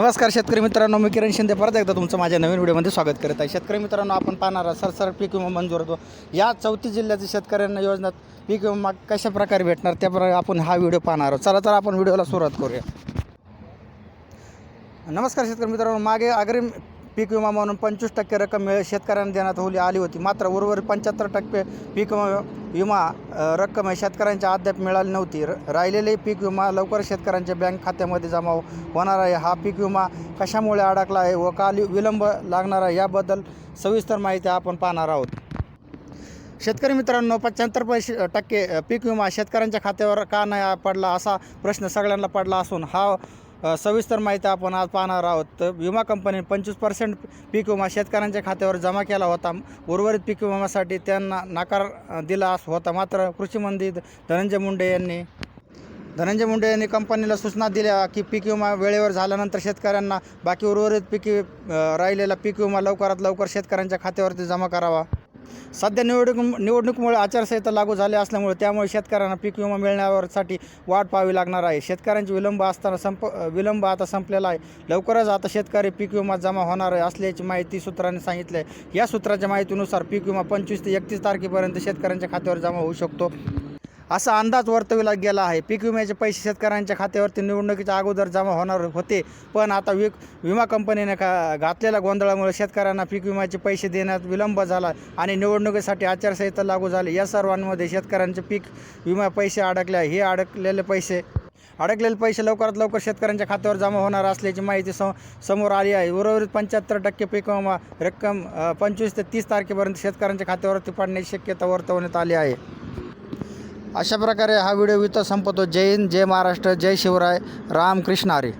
नमस्कार शेतकरी मित्रांनो मी किरण शिंदे. परत एकदा तुमचं माझ्या नवीन व्हिडिओमध्ये स्वागत करत आहे. शेतकरी मित्रांनो आपण पाहणार सरसर पीक विमा मंजूर होतो. या चौथी जिल्ह्याच्या शेतकऱ्यांना योजनात पीक विमा कशा प्रकारे भेटणार त्याप्रकारे आपण हा व्हिडिओ पाहणार आहोत. चला तर आपण व्हिडिओला सुरुवात करूया. नमस्कार शेतकरी मित्रांनो मागे अग्रिम पीक विमा म्हणून पंचवीस टक्के रक्कम शेतकऱ्यांना देण्यात होली आली होती. मात्र उर्वरित पंच्याहत्तर टक्के पीक विमा विमा रक्कम आहे शेतकऱ्यांच्या अद्याप मिळाली नव्हती. र राहिलेले पीक विमा लवकर शेतकऱ्यांच्या बँक खात्यामध्ये जमा होणार आहे. हा पीक विमा कशामुळे अडकला आहे व का विलंब लागणार आहे याबद्दल सविस्तर माहिती आपण पाहणार आहोत. शेतकरी मित्रांनो पंच्याहत्तर पैसे टक्के पीक विमा शेतकऱ्यांच्या खात्यावर का नाही पडला असा प्रश्न सगळ्यांना पडला असून हा सविस्तर माहिती आपण आज पाहणार आहोत. तर विमा कंपनीने पंचवीस पर्सेंट पीक विमा शेतकऱ्यांच्या खात्यावर जमा केला होता. उर्वरित पीक विम्यासाठी त्यांना नकार दिला होता. मात्र कृषी मंत्री धनंजय मुंडे यांनी धनंजय मुंडे यांनी कंपनीला सूचना दिल्या की पीक विमा वेळेवर झाल्यानंतर शेतकऱ्यांना बाकी उर्वरित पीक राहिलेला पीक विमा लवकरात लवकर शेतकऱ्यांच्या खात्यावरती जमा करावा. सध्या निवडणूक निवडणुकीमुळे आचारसंहिता लागू झाली असल्यामुळे त्यामुळे शेतकऱ्यांना पीक विमा मिळण्यावरसाठी वाट पाहावी लागणार आहे. शेतकऱ्यांची विलंब असताना संप विलंब आता संपलेला आहे. लवकरच आता शेतकरी पीक विमा जमा होणार आहे असल्याची माहिती सूत्रांनी सांगितली आहे या सूत्राच्या माहितीनुसार पीक विमा पंचवीस ते एकतीस तारखेपर्यंत शेतकऱ्यांच्या खात्यावर जमा होऊ शकतो. असा अंदाज वर्तविला गेला आहे. पीक विम्याचे पैसे शेतकऱ्यांच्या खात्यावरती निवडणुकीच्या अगोदर जमा होणार होते. पण आता वि विमा कंपनीने का घातलेल्या गोंधळामुळे शेतकऱ्यांना पीक विम्याचे पैसे देण्यात विलंब झाला आणि निवडणुकीसाठी आचारसंहिता लागू झाली. या सर्वांमध्ये शेतकऱ्यांचे पीक विमा पैसे अडकले आहे. हे अडकलेले पैसे अडकलेले पैसे लवकरात लवकर शेतकऱ्यांच्या खात्यावर जमा होणार असल्याची माहिती सम समोर आली आहे. उर्वरित पंच्याहत्तर टक्के पीक विमा रक्कम पंचवीस ते तीस तारखेपर्यंत शेतकऱ्यांच्या खात्यावरती पडण्याची शक्यता वर्तवण्यात आली आहे. अशा प्रकारे हा व्हिडिओ इथं संपतो. जय हिंद जय महाराष्ट्र जय शिवराय राम कृष्ण हरी.